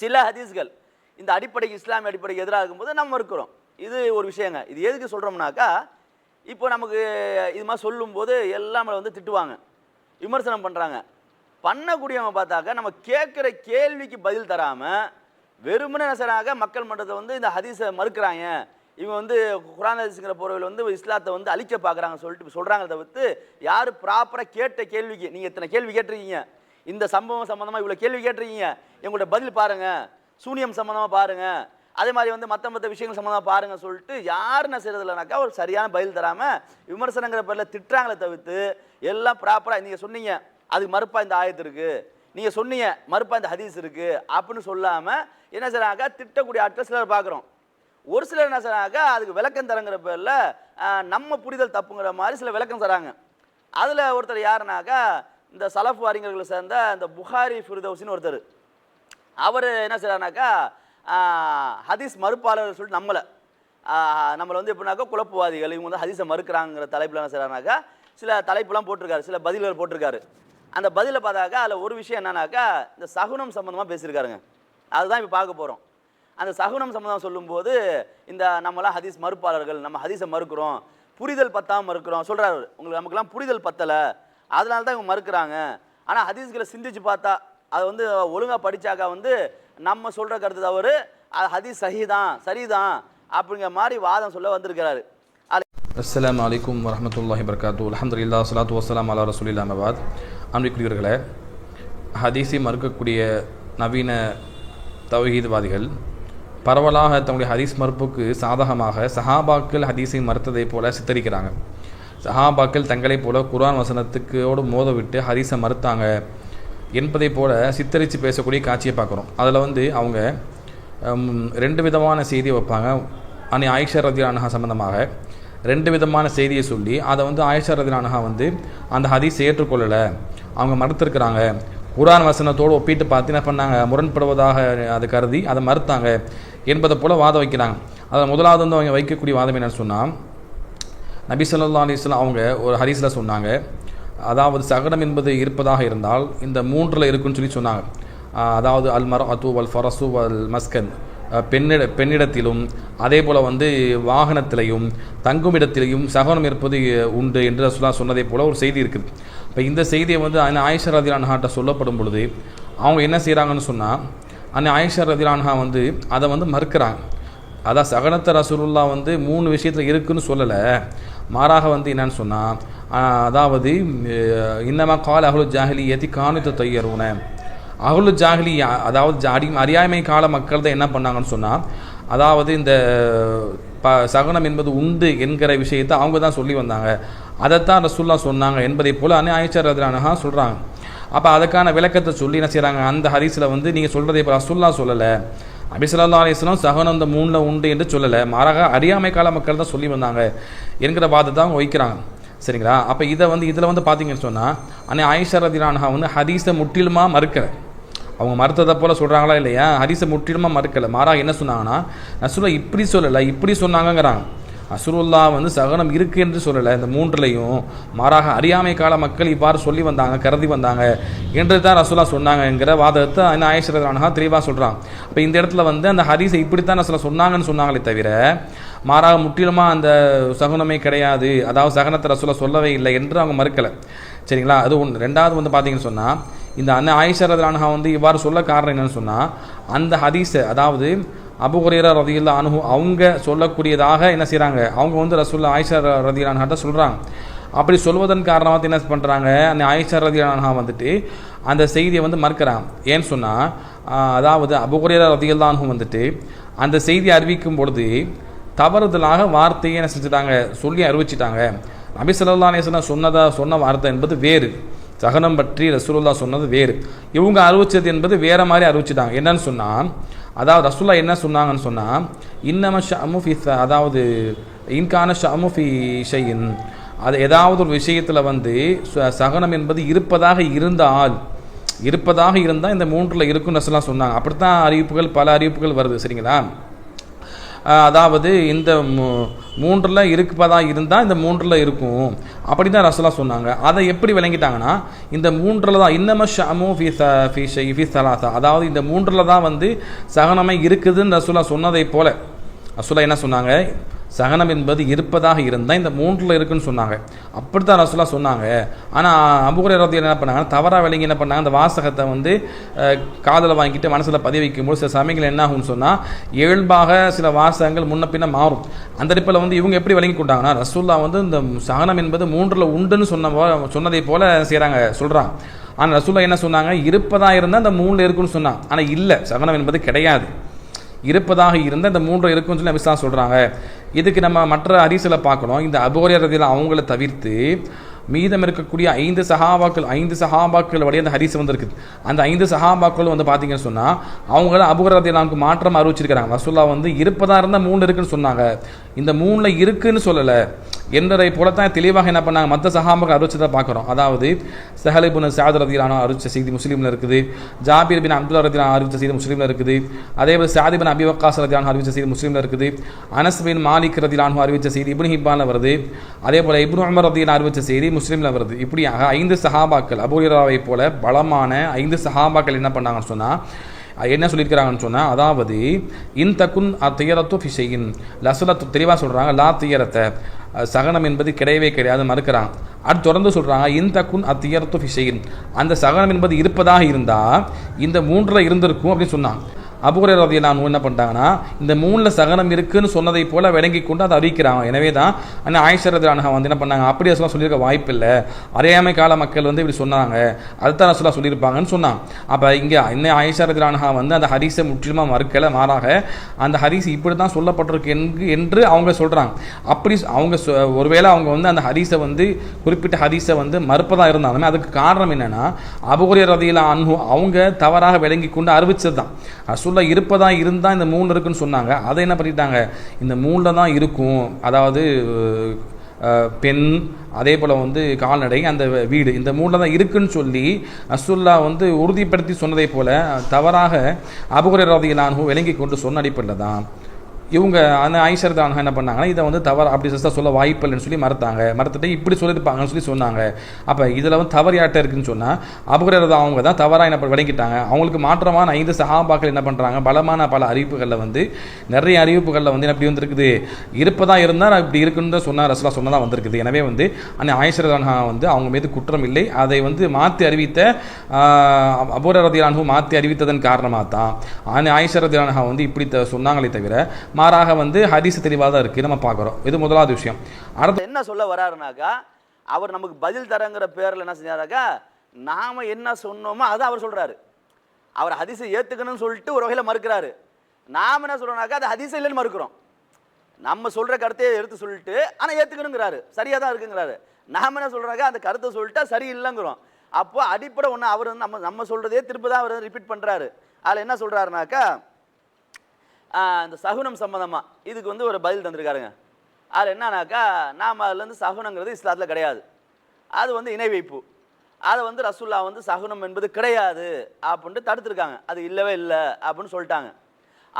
சில ஹதீஸ்கள் இந்த அடிப்படைக்கு இஸ்லாமிய அடிப்படைக்கு எதிராக இருக்கும்போது நம்ம இருக்கிறோம். இது ஒரு விஷயங்க. இது எதுக்கு சொல்கிறோம்னாக்கா இப்போ நமக்கு இது மாதிரி சொல்லும்போது எல்லாமே வந்து திட்டுவாங்க. விமர்சனம் பண்ணுறாங்க பண்ணக்கூடியவங்க பார்த்தாக்க நம்ம கேட்குற கேள்விக்கு பதில் தராமல் வெறுமனே நசராக மக்கள் மன்றத்தை வந்து இந்த ஹதீஸை மறுக்கிறாங்க. இவங்க வந்து குரான் ஹதீஸுங்கிற பொருள் வந்து இஸ்லாத்தை வந்து அழிக்க பார்க்குறாங்க சொல்லிட்டு சொல்கிறாங்க தவிர்த்து யார் ப்ராப்பராக கேட்ட கேள்விக்கு நீங்கள் இத்தனை கேள்வி கேட்டிருக்கீங்க. இந்த சம்பவம் சம்மந்தமாக இவ்வளோ கேள்வி கேட்டிருக்கீங்க. எங்களோட பதில் பாருங்கள் சூனியம் சம்மந்தமாக பாருங்கள் அதே மாதிரி வந்து மற்ற மற்ற விஷயங்கள் சம்மந்தமாக பாருங்க சொல்லிட்டு யார் என்ன செய்யறது இல்லைனாக்கா ஒரு சரியான பதில் தராமல் விமர்சனங்கிற பேரில் திட்டுறாங்களே தவிர்த்து எல்லாம் ப்ராப்பராக நீங்கள் சொன்னீங்க. அதுக்கு மறுப்பாக இந்த ஆயத்து இருக்குது நீங்கள் சொன்னீங்க மறுப்பாக இந்த ஹதீஸ் இருக்குது அப்படின்னு சொல்லாமல் என்ன செய்கிறாங்க திட்டக்கூடிய ஆட்கள் சிலர் பார்க்குறோம். ஒரு சிலர் என்ன செய்கிறாங்க அதுக்கு விளக்கம் தரங்கிற பேரில் நம்ம புரிதல் தப்புங்கிற மாதிரி சில விளக்கம் தராங்க. அதில் ஒருத்தர் யாருனாக்கா இந்த சலஃப் அறிஞர்களை சேர்ந்த இந்த புகாரி ஃபிர்தௌசின்னு ஒருத்தர். அவர் என்ன செய்கிறாருனாக்கா ஹதீஸ் மறுப்பாளர் சொல்லிட்டு நம்மளை நம்மளை வந்து எப்படின்னாக்கா குழப்பவாதிகள் இவங்க வந்து ஹதீஸை மறுக்கிறாங்கிற தலைப்பில் என்ன செய்கிறாருனாக்கா சில தலைப்புலாம் போட்டிருக்காரு சில பதில்கள் போட்டிருக்காரு. அந்த பதிலை பார்த்தாக்கா அதில் ஒரு விஷயம் என்னன்னாக்கா இந்த சகுனம் சம்மந்தமாக பேசியிருக்காருங்க. அதுதான் இப்போ பார்க்க போகிறோம் அந்த சகுனம் சம்மந்தம் சொல்லும்போது இந்த நம்மலாம் ஹதீஸ் மறுப்பாளர்கள் நம்ம ஹதீஸை மறுக்கிறோம் புரிதல் பத்தாமல் மறுக்கிறோம் சொல்கிறாரு உங்களுக்கு நமக்குலாம் புரிதல் பத்தலை அதனால தான் இவங்க மறுக்கிறாங்க. ஆனால் ஹதீஸ்களை சிந்திச்சு பார்த்தா அதை வந்து ஒழுங்காக படிச்சாக்கா வந்து நம்ம சொல்கிற கருத்து தவறு அது ஹதீஸ் சஹிதான் சரிதான் அப்படிங்கிற மாதிரி வாதம் சொல்ல வந்திருக்கிறாரு. அஸ்ஸலாமு அலைக்கும் வரஹ்மத்துல்லாஹி வபரகாத்து அல்ஹம்துலில்லாஹ் சலாத்து வசலாம் அலா ரசூலில்லாஹ் மபாத் அன்பிற்குரியவர்களே ஹதீஸை மறுக்கக்கூடிய நவீன தௌஹீத்வாதிகள் பரவலாக தங்களுடைய ஹதீஸ் மறுப்புக்கு சாதகமாக சஹாபாக்கள் ஹதீஸை மறுத்ததைப் போல சித்தரிக்கிறாங்க. சஹாபாக்கள் தங்களைப் போல குர்ஆன் வசனத்துக்கோடு மோதவிட்டு ஹரிசை மறுத்தாங்க. என்பதைப் போல சித்தரித்து பேசக்கூடிய காட்சியை பார்க்குறோம். அதில் வந்து அவங்க ரெண்டு விதமான செய்தியை வைப்பாங்க. அன்னை ஆயிஷா ரதி சம்மந்தமாக சம்பந்தமாக ரெண்டு விதமான செய்தியை சொல்லி அதை வந்து ஆயிஷா ரதி வந்து அந்த ஹதீஸ் ஏற்றுக்கொள்ளலை. அவங்க மறுத்திருக்கிறாங்க. குரான் வசனத்தோடு ஒப்பிட்டு பார்த்து என்ன பண்ணாங்க? முரண்படுவதாக அதை கருதி அதை மறுத்தாங்க. என்பதை போல வாதம் வைக்கிறாங்க. அதில் முதலாவது வந்து அவங்க வைக்கக்கூடிய வாதம் என்னன்னு சொன்னால் நபி சொல்லா அலிஸ்லாம் அவங்க ஒரு ஹதீஸில் சொன்னாங்க. அதாவது சகடம் என்பது இருப்பதாக இருந்தால் இந்த மூன்றில் இருக்குன்னு சொல்லி சொன்னாங்க. அதாவது அல் மர அத்து வல் ஃபரசு வல் மஸ்கன். பெண்ணிட பெண்ணிடத்திலும் அதே போல் வந்து வாகனத்திலையும் தங்கும் இடத்திலையும் சகனம் இருப்பது உண்டு என்று ரசுல்லா சொன்னதை போல ஒரு செய்தி இருக்குது. இப்போ இந்த செய்தியை வந்து அன்னை ஆயிஷா ரதிலான்ஹாட்ட சொல்லப்படும் பொழுது அவங்க என்ன செய்கிறாங்கன்னு சொன்னால் அன்னை ஆயிஷா ரதிலான்ஹா வந்து அதை வந்து மறுக்கிறாங்க. அதான் சகனத்தை ரசூலுல்லா வந்து மூணு விஷயத்தில் இருக்குதுன்னு சொல்லலை. மாறாக வந்து என்னன்னு சொன்னால் அதாவது இன்னமா கால் அகலு ஜாகிலி எதி காணித்து தையருன அகலு ஜாகிலி அதாவது ஜா- அடி அறியாமை கால மக்கள் தான் என்ன பண்ணாங்கன்னு சொன்னால் அதாவது இந்த ப சகனம் என்பது உண்டு என்கிற விஷயத்தை அவங்க தான் சொல்லி வந்தாங்க. அதைத்தான் ரசூல்லா சொன்னாங்க என்பதை போல அனே ஆயிச்சர் ரதிலானஹா சொல்கிறாங்க அப்போ அதுக்கான விளக்கத்தை சொல்லி என்ன செய்கிறாங்க அந்த ஹரிஸில் வந்து நீங்கள் சொல்கிறதை இப்போ ரசூல்லா சொல்லலை. அபிசல்லா அலிஸ்லாம் சகனம் இந்த மூணில் உண்டு என்று சொல்லலை. மாறாக அறியாமை கால மக்கள் தான் சொல்லி வந்தாங்க என்கிற வாதத்தை அவங்க வைக்கிறாங்க. சரிங்களா? அப்போ இதை வந்து இதில் வந்து பார்த்தீங்கன்னு சொன்னால் அன்னை ஆயிஷா ரதிலானஹா வந்து ஹதீஸை முற்றிலுமா மறுக்கலை. அவங்க மறுத்ததை போல் சொல்கிறாங்களா இல்லையா? ஹரிசை முற்றிலுமா மறுக்கலை. மாறாக என்ன சொன்னாங்கன்னா சொல்ல இப்படி சொல்லலை இப்படி சொன்னாங்கங்கிறாங்க. அசுருல்லா வந்து சகனம் இருக்கு என்று சொல்லலை. இந்த மூன்றுலையும் மாறாக அறியாமை கால மக்கள் இவ்வாறு சொல்லி வந்தாங்க கருதி வந்தாங்க. என்று தான் ரசூலா சொன்னாங்கங்கிற வாதத்தை அந்த ஆயிஷரதானஹா தெளிவாக சொல்கிறான் இப்போ இந்த இடத்துல வந்து அந்த ஹதீஸை இப்படித்தான் ரசூலா சொன்னாங்கன்னு சொன்னாங்களே தவிர மாறாக முற்றிலுமாக அந்த சகுனமே கிடையாது. அதாவது சகனத்தை ரசூலா சொல்லவே இல்லை என்று அவங்க மறுக்கலை. சரிங்களா? அது ஒன்று ரெண்டாவது வந்து பார்த்தீங்கன்னு சொன்னால் இந்த அண்ணன் ஆயிஷா ரதிலானஹா வந்து இவ்வாறு சொல்ல காரணம் என்னன்னு சொன்னால் அந்த ஹதீஸை அதாவது அபுகுரேரா ரதியுல்லா அனுகு அவங்க சொல்லக்கூடியதாக என்ன செய்கிறாங்க அவங்க வந்து ரசூல்லா ஆயிஷா ரதிலான்ஹாட்ட சொல்கிறாங்க அப்படி சொல்வதன் காரணமாக என்ன பண்ணுறாங்க அந்த ஆயிஷா ரதிலான்ஹா வந்துட்டு அந்த செய்தியை வந்து மறுக்கிறாங்க ஏன்னு சொன்னால் அதாவது அபு ஹுரேரா வந்துட்டு அந்த செய்தியை அறிவிக்கும் பொழுது தவறுதலாக வார்த்தையை என்ன செஞ்சுட்டாங்க? சொல்லி அறிவிச்சிட்டாங்க. நபி சொல்லா அலைஹி சொன்னதா சொன்ன வார்த்தை என்பது வேறு. சகனம் பற்றி ரசூலுல்லா சொன்னது வேறு. இவங்க அறிவிச்சது என்பது வேற மாதிரி அறிவிச்சிட்டாங்க. என்னன்னு சொன்னால் அதாவது ரசுல்லா என்ன சொன்னாங்கன்னு சொன்னால் இன்னம ஷமு ஃபி அதாவது இன்கான ஷமு ஃபி ஷையின். அது ஏதாவது ஒரு விஷயத்தில் வந்து ச- சகனம் என்பது இருப்பதாக இருந்தால் இருப்பதாக இருந்தால் இந்த மூன்றில் இருக்குன்னு ரசூலா சொன்னாங்க. அப்படித்தான் அறிவிப்புகள் பல அறிவிப்புகள் வருது சரிங்களா? அதாவது இந்த மூ- இருக்குப்பா தான் இருந்தால் இந்த மூன்றில் இருக்கும். அப்படி தான் ரசூலா சொன்னாங்க. அதை எப்படி விளங்கிட்டாங்கன்னா இந்த மூன்றில் தான் இன்னம ஷமு ஃபி ச ஃபி ஷை ஃபி சலாசா. அதாவது இந்த மூன்றில் தான் வந்து சகனமே இருக்குதுன்னு ரசுலா சொன்னதை போல. ரசுலா என்ன சொன்னாங்க? சகனம் என்பது இருப்பதாக இருந்தால் இந்த மூன்றில் இருக்குன்னு சொன்னாங்க. அப்படி தான் சொன்னாங்க. ஆனால் அம்புகுரை ரதி என்ன பண்ணாங்க? தவறாக விலங்கி என்ன பண்ணாங்க? அந்த வாசகத்தை வந்து காதில் வாங்கிட்டு மனசில் பதிய வைக்கும்போது சில சமயங்கள் என்ன ஆகும்னு சொன்னால் இயல்பாக சில வாசகங்கள் முன்ன பின்ன மாறும். அந்த அடிப்பில் வந்து இவங்க எப்படி விளங்கி கொண்டாங்கன்னா ரசூல்லா வந்து இந்த சகனம் என்பது மூன்றில் உண்டுன்னு சொன்ன சொன்னதை போல செய்கிறாங்க சொல்கிறாங்க ஆனால் ரசூல்லா என்ன சொன்னாங்க? இருப்பதாக இருந்தால் இந்த மூணில் இருக்குன்னு சொன்னான் ஆனால் இல்லை சகனம் என்பது கிடையாது. இருப்பதாக இருந்த இந்த மூன்று இருக்குன்னு சொல்லி நபிஸ்லாம் சொல்கிறாங்க இதுக்கு நம்ம மற்ற அரிசில பார்க்கணும். இந்த அபோரியர் அவங்கள தவிர்த்து மீதம் இருக்கக்கூடிய ஐந்து சஹாபாக்கள் ஐந்து சஹாபாக்கள் வழியாக அந்த ஹரிஸ் வந்திருக்குது. அந்த ஐந்து சஹாபாக்கள் வந்து பார்த்தீங்கன்னு சொன்னால் அவங்கள அபுகரதி நமக்கு மாற்றம் அறிவிச்சிருக்கிறாங்க. ரசூல்லா வந்து இருப்பதாக இருந்தால் மூணு இருக்குன்னு சொன்னாங்க. இந்த மூணில் இருக்குன்னு சொல்லலை. என்பதை போலத்தான் தெளிவாக என்ன பண்ணாங்க? மற்ற சஹாபாக்கள் அறிவிச்சதை பார்க்குறோம். அதாவது சஹலிபுன் சாத் ரதிலான அறிவிச்ச செய்தி முஸ்லீமில் இருக்குது. ஜாபீர் பின் அப்துல்லா ரதிலான அறிவிச்ச செய்தி முஸ்லீமில் இருக்குது. அதே போல் சாதி பின் அபி வக்காஸ் ரதிலான அறிவிச்ச செய்தி முஸ்லீமில் இருக்குது. அனஸ் பின் மாலிக் ரதிலானு அறிவிச்ச செய்தி இப்னு ஹிப்பானில் வருது. அதே போல் இப்னு அமர் ரதிலான அறிவிச்ச செய்தி முஸ்லீமில் வருது. இப்படியாக ஐந்து சஹாபாக்கள் அபூராவை போல பலமான ஐந்து சஹாபாக்கள் என்ன பண்ணாங்கன்னு சொன்னால் என்ன சொல்லியிருக்கிறாங்கன்னு சொன்னால் அதாவது இன் தக்குன் அத்தியரத்து ஃபிஷையின் லசுலத்து தெளிவாக சொல்கிறாங்க லா தியரத்தை. சகனம் என்பது கிடையவே கிடையாது மறுக்கிறாங்க. அடுத்து தொடர்ந்து சொல்கிறாங்க இன் தக்குன் அத்தியரத்து ஃபிஷையின் அந்த சகனம் என்பது இருப்பதாக இருந்தால் இந்த மூன்றில் இருந்திருக்கும் அப்படின்னு சொன்னாங்க. அபுகுரை ரதியெல்லாம் என்ன பண்ணிட்டாங்கன்னா இந்த மூணில் சகனம் இருக்குன்னு சொன்னதை போல விளங்கி கொண்டு அதை அறிவிக்கிறாங்க. எனவே தான் ஆனால் ஆயிஷர் ரதிலானஹா வந்து என்ன பண்ணாங்க? அப்படி ரசூலா சொல்லியிருக்க வாய்ப்பு இல்லை அறியாமை கால மக்கள் வந்து இப்படி சொன்னாங்க. அதுதான் ரசூலா சொல்லியிருப்பாங்கன்னு சொன்னான். அப்போ இங்கே இன்னும் ஆயிஷா ரதிலானஹா வந்து அந்த ஹரிஸை முற்றிலுமா மறுக்கலை மாறாக அந்த ஹரிஸ் இப்படி தான் சொல்லப்பட்டிருக்கு என்று என்று அவங்க சொல்கிறாங்க அப்படி அவங்க சொ- ஒருவேளை அவங்க வந்து அந்த ஹரிஸை வந்து குறிப்பிட்ட ஹரிஸை வந்து மறுப்பதாக இருந்தாலுமே அதுக்கு காரணம் என்னென்னா அபுகுரிய ரதியில் அன்பு அவங்க தவறாக விளங்கி கொண்டு அறிவிச்சது தான் ரசூல்லா இருப்பதா இருந்தால் இந்த மூணு இருக்குன்னு சொன்னாங்க. அதை என்ன பண்ணிட்டாங்க? இந்த மூணில் தான் இருக்கும். அதாவது பெண் அதே போல் வந்து கால்நடை அந்த வீடு இந்த மூணில் தான் இருக்குன்னு சொல்லி அசுல்லா வந்து உறுதிப்படுத்தி சொன்னதை போல தவறாக அபுகுரை ரதியிலானு விளங்கி கொண்டு சொன்ன அடிப்படையில் தான் இவங்க அந்த ஐஷர் தான் என்ன பண்ணாங்கன்னா இதை வந்து தவறு அப்படி சிஸ்டர் சொல்ல வாய்ப்பு இல்லைன்னு சொல்லி மறுத்தாங்க. மறுத்துட்டு இப்படி சொல்லியிருப்பாங்கன்னு சொல்லி சொன்னாங்க. அப்போ இதில் வந்து தவறு யார்கிட்ட இருக்குன்னு சொன்னால் அபுகிறது அவங்க தான் தவறாக என்ன பண்ண- விளங்கிட்டாங்க. அவங்களுக்கு மாற்றமான ஐந்து சகாபாக்கள் என்ன பண்ணுறாங்க பலமான பல அறிவிப்புகளில் வந்து நிறைய அறிவிப்புகளில் வந்து எப்படி வந்துருக்குது? இருப்பதாக இருந்தால் இப்படி இருக்குன்னு தான் சொன்னார் ரசலா சொன்னதாக வந்திருக்குது. எனவே வந்து அந்த ஐஷர் வந்து அவங்க மீது குற்றம் இல்லை. அதை வந்து மாற்றி அறிவித்த அபூரதியானு மாற்றி அறிவித்ததன் காரணமாக தான் அந்த ஆயிஷரதியானஹா வந்து இப்படி த- சொன்னாங்களே தவிர மாறாக வந்து ஹதீஸ் தெளிவாக தான் இருக்குது நம்ம பார்க்குறோம். இது முதலாவது விஷயம். அடுத்து என்ன சொல்ல வராருனாக்கா அவர் நமக்கு பதில் தரங்கிற பேரில் என்ன செஞ்சாராக்கா நாம என்ன சொன்னோமோ அதை அவர் சொல்கிறாரு அவர் ஹதீஸை ஏற்றுக்கணும்னு சொல்லிட்டு ஒரு வகையில் மறுக்கிறாரு. நாம் என்ன சொல்றோம்னாக்கா அது ஹதீஸை இல்லைன்னு மறுக்கிறோம். நம்ம சொல்கிற கருத்தையே எடுத்து சொல்லிட்டு ஆனால் ஏற்றுக்கணுங்கிறாரு சரியாக தான் இருக்குங்கிறாரு. நாம் என்ன சொல்கிறாங்க அந்த கருத்தை சொல்லிட்டா சரியில்லைங்கிறோம் அப்போ அடிப்படை ஒன்று அவர் வந்து நம்ம நம்ம சொல்கிறதே திருப்பி தான் அவர் ரிப்பீட் பண்ணுறாரு அதில் என்ன சொல்கிறாருனாக்கா இந்த சகுனம் சம்மந்தமாக இதுக்கு வந்து ஒரு பதில் தந்திருக்காருங்க. அதில் என்னன்னாக்கா நாம் அதுலேருந்து சகுனங்கிறது இஸ்லாத்தில் கிடையாது. அது வந்து இணை வைப்பு. அதை வந்து ரசுல்லா வந்து சகுனம் என்பது கிடையாது அப்படின்ட்டு தடுத்துருக்காங்க. அது இல்லவே இல்லை அப்படின்னு சொல்லிட்டாங்க.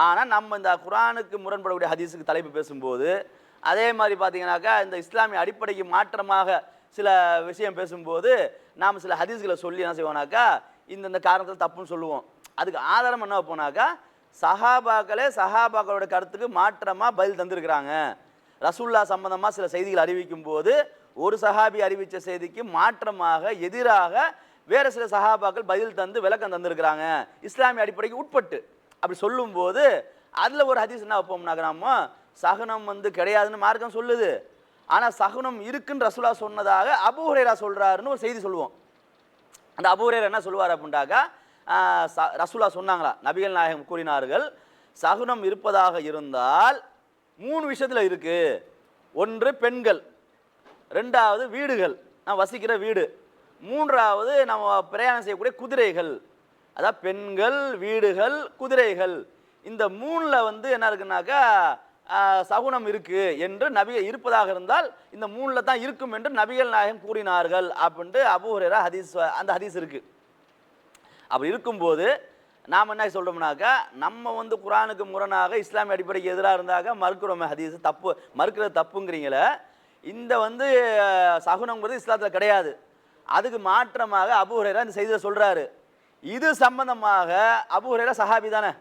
ஆனால் நம்ம இந்த குரானுக்கு முரண்படக்கூடிய ஹதீஸுக்கு தலைப்பு பேசும்போது அதே மாதிரி பார்த்தீங்கன்னாக்கா இந்த இஸ்லாமிய அடிப்படைக்கு மாற்றமாக சில விஷயம் பேசும்போது நாம் சில ஹதீஸ்களை சொல்லி என்ன செய்வோம்னாக்கா இந்த இந்த காரணத்தில் தப்புன்னு சொல்லுவோம். அதுக்கு ஆதாரம் என்ன வைப்போம்னாக்கா சஹாபாக்களே சஹாபாக்களோட கருத்துக்கு மாற்றமாக பதில் தந்திருக்கிறாங்க. ரசுல்லா சம்பந்தமாக சில செய்திகள் அறிவிக்கும் போது ஒரு சஹாபி அறிவித்த செய்திக்கு மாற்றமாக எதிராக வேறு சில சஹாபாக்கள் பதில் தந்து விளக்கம் தந்திருக்கிறாங்க. இஸ்லாமிய அடிப்படைக்கு உட்பட்டு. அப்படி சொல்லும்போது அதில் ஒரு ஹதீஸ் என்ன வைப்போம்னாக்க நம்ம சகுனம் வந்து கிடையாதுன்னு மார்க்கம் சொல்லுது. ஆனால் சகுனம் இருக்குன்னு ரசுல்லா சொன்னதாக அபூ சொல்கிறாருன்னு ஒரு செய்தி சொல்லுவோம். அந்த அபூரேர் என்ன சொல்லுவார் அப்படின்ட்டாக்கா ரசூலா சொன்னாங்களா நபிகள் நாயகம் கூறினார்கள் சகுனம் இருப்பதாக இருந்தால் மூணு விஷயத்தில் இருக்கு. ஒன்று பெண்கள் ரெண்டாவது வீடுகள் நான் வசிக்கிற வீடு. மூன்றாவது நம்ம பிரயாணம் செய்யக்கூடிய குதிரைகள் அதாவது பெண்கள் வீடுகள் குதிரைகள். இந்த மூணில் வந்து என்ன இருக்குன்னாக்கா சகுனம் இருக்குது என்று நபிகள் இருப்பதாக இருந்தால் இந்த மூணில் தான் இருக்கும் என்று நபிகள் நாயகம் கூறினார்கள் அப்படின்ட்டு அபூஹரா ஹதீஸ் அந்த ஹதீஸ் இருக்குது அப்படி இருக்கும்போது நாம் என்ன சொல்கிறோம்னாக்கா நம்ம வந்து குரானுக்கு முரணாக இஸ்லாமிய அடிப்படைக்கு எதிராக இருந்தாக்க மறுக்கிறோமே ஹதீஸ் தப்பு மறுக்கிறது தப்புங்கிறீங்கள இந்த வந்து சகுனங்கிறது இஸ்லாத்தில் கிடையாது. அதுக்கு மாற்றமாக அபு இந்த செய்தியை சொல்கிறாரு இது சம்பந்தமாக அபு சஹாபி தானே.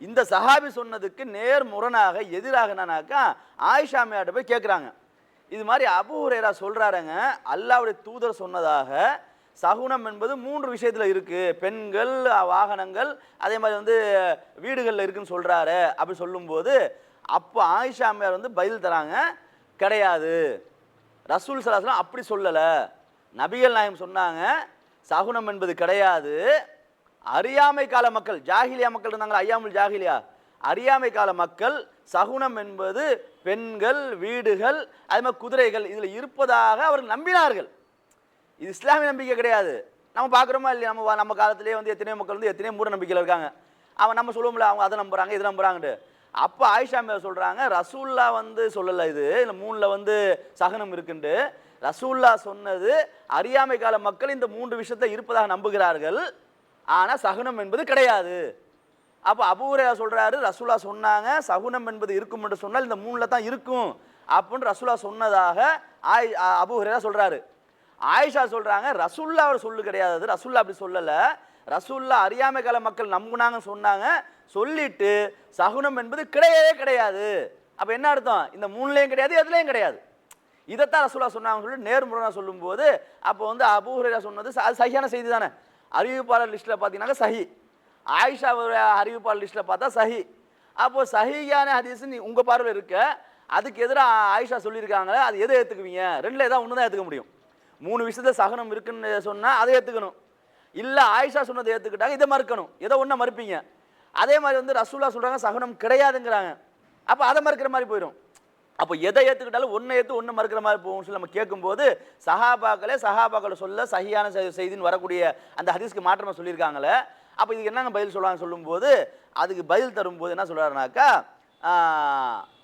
இந்த சஹாபி சொன்னதுக்கு நேர் முரணாக எதிராக என்னன்னாக்கா ஆயிஷா அம்மையாட்ட போய் கேட்குறாங்க இது மாதிரி அபு சொல்கிறாருங்க அல்லாவுடைய தூதர் சொன்னதாக சகுனம் என்பது மூன்று விஷயத்தில் இருக்குது பெண்கள் வாகனங்கள் அதே மாதிரி வந்து வீடுகளில் இருக்குன்னு சொல்கிறாரு அப்படி சொல்லும்போது அப்போ ஆயிஷா அம்மையார் வந்து பதில் தராங்க கிடையாது. ரசூல் சலாஸ்லாம் அப்படி சொல்லலை. நபிகள் நாயம் சொன்னாங்க சகுனம் என்பது கிடையாது. அறியாமை கால மக்கள் ஜாகிலியா மக்கள் இருந்தாங்களா? ஐயாமுல் ஜாகிலியா? அறியாமை கால மக்கள் சகுனம் என்பது பெண்கள் வீடுகள் அதே மாதிரி குதிரைகள் இதில் இருப்பதாக அவர்கள் நம்பினார்கள். இது இஸ்லாமிய நம்பிக்கை கிடையாது. நம்ம பார்க்குறோமா இல்லையா? நம்ம வா- நம்ம காலத்துலேயே வந்து எத்தனையோ மக்கள் வந்து எத்தனையோ மூட நம்பிக்கையில் இருக்காங்க. அவன் நம்ம சொல்லுவோம்ல அவங்க அதை நம்புகிறாங்க இதை நம்புறாங்கட்டு அப்போ ஆயிஷா மேல சொல்கிறாங்க ரசூல்லா வந்து சொல்லலை இது. இந்த மூணில் வந்து சகனம் இருக்குண்டு ரசூல்லா சொன்னது அறியாமை கால மக்கள் இந்த மூன்று விஷயத்தை இருப்பதாக நம்புகிறார்கள். ஆனால் சகுனம் என்பது கிடையாது. அப்போ அபூரையா சொல்கிறாரு ரசூலா சொன்னாங்க சகுனம் என்பது இருக்கும் என்று சொன்னால் இந்த மூணில் தான் இருக்கும். அப்படின்னு ரசூலா சொன்னதாக ஆய் அபூஹரேரா சொல்கிறாரு ஆயிஷா சொல்கிறாங்க ரசுல்லா அவர் சொல்லு கிடையாது. அது. ரசுல்லா அப்படி சொல்லலை. ரசுல்லா அறியாமை கால மக்கள் நம்புனாங்கன்னு சொன்னாங்க. சொல்லிட்டு சகுனம் என்பது கிடையவே கிடையாது. அப்போ என்ன அர்த்தம்? இந்த மூணுலேயும் கிடையாது எதுலேயும் கிடையாது. இதைத்தான் ரசூலா சொன்னாங்கன்னு சொல்லி நேர்முறையாக சொல்லும்போது அப்போ வந்து அபூஹரேரா சொன்னது அது சகியான செய்தி தானே. அறிவிப்பாளர் லிஸ்ட்டில் பார்த்தீங்கன்னாக்கா சஹி. ஆயிஷா அறிவிப்பாளர் லிஸ்ட்டில் பார்த்தா சஹி. அப்போ சஹியான ஹதீஸ் நீ உங்கள் பார்வையில் இருக்க. அதுக்கு எதிராக ஆயிஷா சொல்லியிருக்காங்க அது எதை ஏற்றுக்குவீங்க ரெண்டில் ஏதாவது ஒன்று தான் ஏற்றுக்க முடியும். மூணு விஷயத்தில் சகனம் இருக்குன்னு சொன்னால் அதை ஏற்றுக்கணும் இல்லை ஆயிஷா சொன்னதை ஏற்றுக்கிட்டாங்க இதை மறுக்கணும். எதை ஒன்றை மறுப்பீங்க. அதே மாதிரி வந்து ரசூலா சொல்கிறாங்க சகனம் கிடையாதுங்கிறாங்க. அப்போ அதை மறுக்கிற மாதிரி போயிடும் அப்போ எதை ஏற்றுக்கிட்டாலும் ஒன்றை ஏற்று ஒன்று மறுக்கிற மாதிரி போகும் சொல்லி நம்ம கேட்கும்போது சஹாபாக்களே சஹாபாக்களை சொல்ல சகியான செய்தின்னு வரக்கூடிய அந்த ஹதீஸ்க்கு மாற்றமாக சொல்லியிருக்காங்களே. அப்போ இதுக்கு என்னங்க பதில் சொல்லுவாங்க சொல்லும்போது அதுக்கு பதில் தரும்போது என்ன சொல்கிறாருனாக்கா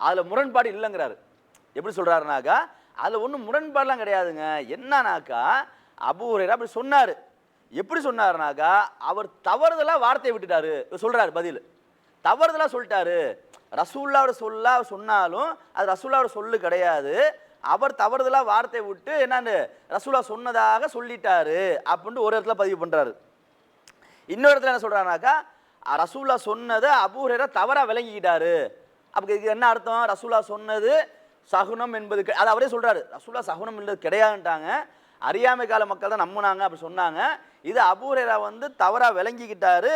அதில் முரண்பாடு இல்லைங்கிறாரு. எப்படி சொல்கிறாருனாக்கா அதில் ஒன்றும் முரண்பாடெலாம் கிடையாதுங்க. என்னன்னாக்கா அபூ அப்படி சொன்னார். எப்படி சொன்னார்னாக்கா அவர் தவறுதலாக வார்த்தையை விட்டுட்டாரு. சொல்கிறாரு பதில். தவறுதலாக சொல்லிட்டாரு. ரசூல்லாவோட சொல்லா சொன்னாலும் அது ரசூல்லாவோட சொல்லு கிடையாது. அவர் தவறுதலாக வார்த்தை விட்டு என்னன்னு ரசூலா சொன்னதாக சொல்லிட்டாரு அப்படின்ட்டு ஒரு இடத்துல பதிவு பண்ணுறாரு இன்னொரு இடத்துல என்ன சொல்கிறாருனாக்கா ரசூல்லா சொன்னதை அபூஹரா தவறாக விளங்கிக்கிட்டாரு. அப்போ இதுக்கு என்ன அர்த்தம்? ரசூலா சொன்னது சகுனம் என்பது அது அவரே சொல்கிறாரு ரசூல்லா சகுனம் என்பது கிடையாதுன்ட்டாங்க. அறியாமை கால மக்கள் தான் நம்புனாங்க அப்படி சொன்னாங்க. இது அபூரேரா வந்து தவறாக விளங்கிக்கிட்டாரு.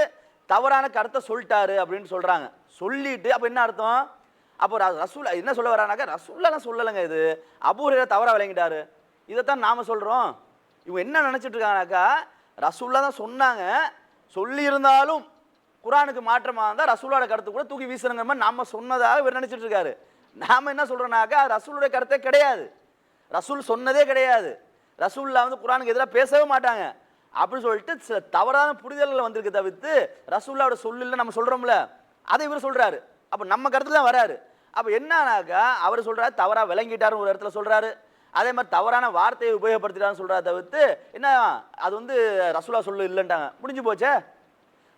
தவறான கருத்தை சொல்லிட்டாரு அப்படின்னு சொல்கிறாங்க சொல்லிட்டு அப்போ என்ன அர்த்தம்? அப்போ ர- ரசூலா என்ன சொல்ல வரானாக்கா ரசூல்லாலாம் சொல்லலைங்க இது. அபூரேரா தவறாக விளங்கிட்டாரு. இதைத்தான் நாம் சொல்கிறோம் இவங்க என்ன நினச்சிட்டு இருக்காங்கனாக்கா ரசூல்லா தான் சொன்னாங்க. சொல்லியிருந்தாலும் குரானுக்கு மாற்றமாக இருந்தால் ரசூலோட கருத்து கூட தூக்கி வீசுறங்கிற மாதிரி நம்ம சொன்னதாக இவர் நினைச்சிட்டு இருக்காரு. நாம் என்ன சொல்றோம்னாக்கா ரசூலுடைய கருத்தே கிடையாது. ரசூல் சொன்னதே கிடையாது. ரசூல்லா வந்து குரானுக்கு எதிராக பேசவே மாட்டாங்க. அப்படின்னு சொல்லிட்டு சில தவறான புரிதல்கள் வந்திருக்கு தவிர்த்து ரசூல்லாவோட சொல்லில் நம்ம சொல்கிறோம்ல அதை இவர் சொல்கிறாரு அப்போ நம்ம கருத்தில் தான் வராரு. அப்போ என்னன்னாக்கா அவர் சொல்கிறார் தவறாக விளங்கிட்டாருன்னு ஒரு இடத்துல சொல்கிறாரு அதே மாதிரி தவறான வார்த்தையை உபயோகப்படுத்திட்டான்னு சொல்கிறத தவிர்த்து என்ன அது வந்து ரசூலா சொல்லு இல்லைன்ட்டாங்க. முடிஞ்சு போச்சே?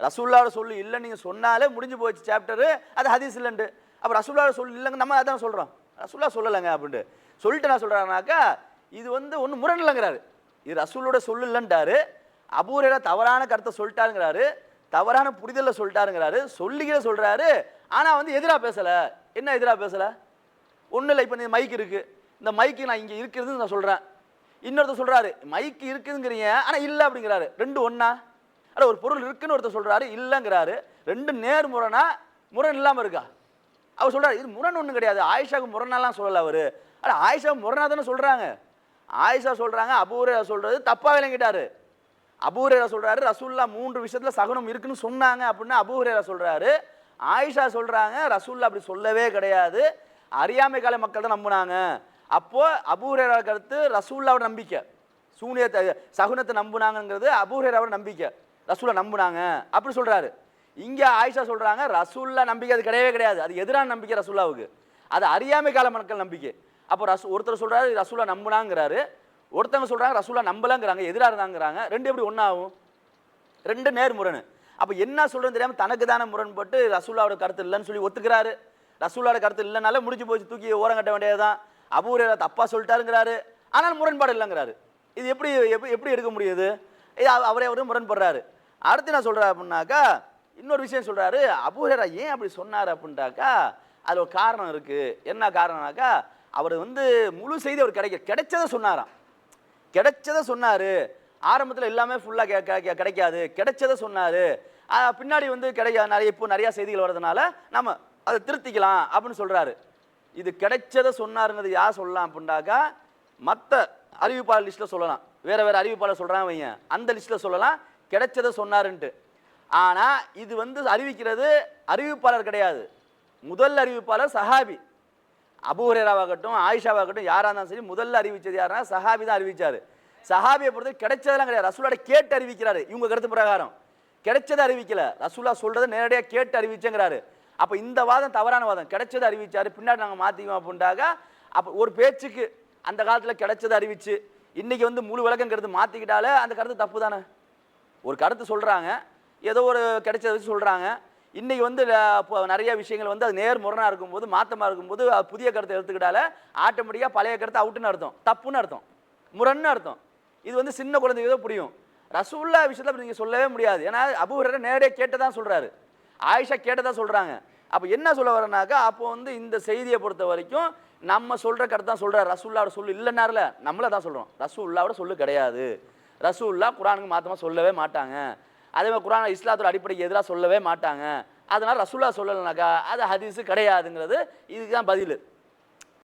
ரசூல்லாவோட சொல்லு இல்லைன்னு நீங்கள் சொன்னாலே முடிஞ்சு போச்சு சாப்டரு அது ஹதீஸ் இல்லைன்ட்டு. அப்போ ரசுல்லா சொல் இல்லைங்க நம்ம அதான் சொல்கிறோம் ரசுல்லா சொல்லலைங்க அப்படின்ட்டு. சொல்லிட்டு நான் சொல்கிறாங்கனாக்கா இது வந்து ஒன்றும் முரண் இல்லைங்கிறாரு இது ரசூலோட சொல்லு இல்லைன்ட்டாரு. அபூரையில தவறான கருத்தை சொல்லிட்டாருங்கிறாரு. தவறான புரிதலில் சொல்லிட்டாருங்கிறாரு. சொல்லிக்கிற சொல்கிறாரு ஆனால் வந்து எதிராக பேசலை. என்ன எதிராக பேசலை? ஒன்றும் இல்லை இப்போ இந்த மைக் இருக்குது இந்த மைக்கு நான் இங்கே இருக்கிறதுன்னு நான் சொல்கிறேன் இன்னொருத்தர் சொல்கிறாரு மைக்கு இருக்குதுங்கிறீங்க ஆனால் இல்லை அப்படிங்கிறாரு. ரெண்டு ஒன்றா அட ஒரு பொருள் இருக்குன்னு ஒருத்தர் சொல்கிறாரு இல்லைங்கிறாரு. ரெண்டு நேர் முரணா முரண் இல்லாமல் இருக்கா? அவர் சொல்கிறார் இது முரண் ஒன்றும் கிடையாது. ஆயிஷாவுக்கு முரணாலாம் சொல்லலை அவர். ஆனால் ஆயிஷா முரணா தானே சொல்கிறாங்க ஆயிஷா சொல்கிறாங்க அபூரையா சொல்கிறது தப்பாக விளங்கிட்டாரு. அபூரேரா சொல்கிறாரு ரசூல்லா மூன்று விஷயத்தில் சகுனம் இருக்குன்னு சொன்னாங்க அப்படின்னு அபூரேரா சொல்கிறாரு ஆயிஷா சொல்கிறாங்க ரசூல்லா அப்படி சொல்லவே கிடையாது. அறியாமை கால மக்கள் தான் நம்பினாங்க. அப்போது அபூரேரா கருத்து ரசூல்லாவோட நம்பிக்கை. சூனியத்தை சகுனத்தை நம்புனாங்கங்கிறது அபூரேராவோட நம்பிக்கை. ரசூலா நம்புனாங்க. அப்படி சொல்கிறாரு இங்கே ஆயிஷா சொல்கிறாங்க ரசூல்லா நம்பிக்கை அது கிடையவே கிடையாது. அது எதிரான நம்பிக்கை ரசூல்லாவுக்கு. அது அறியாமை கால மக்கள் நம்பிக்கை. அப்போ ரசு ஒருத்தர் சொல்கிறாரு ரசூலா நம்புனாங்கிறாரு. ஒருத்தவங்க சொல்கிறாங்க ரசூலா நம்பலங்கிறாங்க எதிராக இருந்தாங்கிறாங்க. ரெண்டு எப்படி ஒன்றாகும் ரெண்டு நேர்முரணு. அப்போ என்ன சொல்கிறது தெரியாமல் தனக்கு தானே முரண்பட்டு ரசூல்லாவோட கருத்து இல்லைன்னு சொல்லி ஒத்துக்கிறாரு. ரசூல்லாவோட கருத்து இல்லைனால முடிஞ்சு போச்சு தூக்கி ஓரம் கட்ட வேண்டியதுதான். அபூரேரா தப்பாக சொல்லிட்டாருங்கிறாரு. ஆனால் முரண்பாடு இல்லைங்கிறாரு. இது எப்படி எப்படி எப்படி எடுக்க முடியுது? இது அவரே அவரும் முரண்படுறாரு. அடுத்து நான் சொல்கிறேன் அப்படின்னாக்கா இன்னொரு விஷயம் சொல்கிறாரு அபூரேரா ஏன் அப்படி சொன்னார் அப்படின்ட்டாக்கா அதில் ஒரு காரணம் இருக்குது என்ன காரணம்னாக்கா அவர் வந்து முழு செய்தி அவர் கிடைக்க கிடைச்சதை சொன்னாராம். கிடைச்சதை சொன்னார். ஆரம்பத்தில் எல்லாமே ஃபுல்லாக கிடைக்காது. கிடைச்சதை சொன்னார். பின்னாடி வந்து கிடைக்க நிறைய இப்போ நிறையா செய்திகள் வர்றதுனால நம்ம அதை திருத்திக்கலாம் அப்படின்னு சொல்கிறாரு இது கிடைச்சதை சொன்னாருங்கிறது யார் சொல்லலாம் அப்படின்னாக்கா மற்ற அறிவிப்பாளர் லிஸ்ட்டில் சொல்லலாம். வேறு வேற அறிவிப்பாளர் சொல்கிறாங்க வைங்க அந்த லிஸ்ட்டில் சொல்லலாம் கிடைச்சதை சொன்னாருன்ட்டு. ஆனால் இது வந்து அறிவிக்கிறது அறிவிப்பாளர் கிடையாது. முதல் அறிவிப்பாளர் சஹாபி. அபுஹரேராவாகட்டும் ஆயிஷாவாகட்டும் யாராக இருந்தாலும் சரி முதல்ல அறிவித்தது யாருன்னா சஹாபி தான் அறிவித்தார் சஹாபியை பொறுத்து கிடைச்சதெல்லாம் கிடையாது. ரசூலோட கேட்டு அறிவிக்கிறாரு. இவங்க கருத்து பிரகாரம். கிடைச்சதை அறிவிக்கல. ரசூலா சொல்கிறத நேரடியாக கேட்டு அறிவிச்சேங்கிறாரு. அப்போ இந்த வாதம் தவறான வாதம். கிடைச்சதை அறிவிச்சாரு. பின்னாடி நாங்கள் மாற்றிக்குவோம் அப்படின்ட்டாக அப்போ ஒரு பேச்சுக்கு அந்த காலத்தில் கிடைச்சதை அறிவிச்சு இன்றைக்கி வந்து முழு விளக்கம் கருத்து மாற்றிக்கிட்டாலே அந்த கருத்து தப்பு தானே? ஒரு கருத்து சொல்கிறாங்க ஏதோ ஒரு கிடைச்சத வச்சு சொல்கிறாங்க இன்றைக்கி வந்து நிறைய விஷயங்கள் வந்து அது நேர் முரணாக இருக்கும்போது மாற்றமாக இருக்கும்போது புதிய கருத்தை எடுத்துக்கிட்டால ஆட்டோமேட்டிக்காக பழைய கருத்தை அவுட்டுன்னு அர்த்தம். தப்புன்னு அர்த்தம். முரண்னு அர்த்தம். இது வந்து சின்ன குழந்தைக்கு தான் புரியும். ரசூல்லா விஷயத்தில் நீங்கள் சொல்லவே முடியாது. ஏன்னா அபூஹரை நேரடியாக கேட்டதான் சொல்கிறாரு ஆயிஷா கேட்டதா சொல்கிறாங்க அப்போ என்ன சொல்ல வரேனாக்கா அப்போ வந்து இந்த செய்தியை பொறுத்த வரைக்கும் நம்ம சொல்கிற கருத்து தான் சொல்கிறார் ரசூல்லாவோட சொல்லு இல்லைன்னார்ல நம்மள தான் சொல்கிறோம் ரசூல்லாவோட சொல்லு கிடையாது. ரசூல்லா குரானுக்கு மாற்றமாக சொல்லவே மாட்டாங்க. அதே மாதிரி குரான் இஸ்லாத்தோட அடிப்படைக்கு எதிராக சொல்லவே மாட்டாங்க. அதனால் ரசூல்லா சொல்லலைனாக்கா அது ஹதீஸு கிடையாதுங்கிறது இதுக்கு தான் பதில்.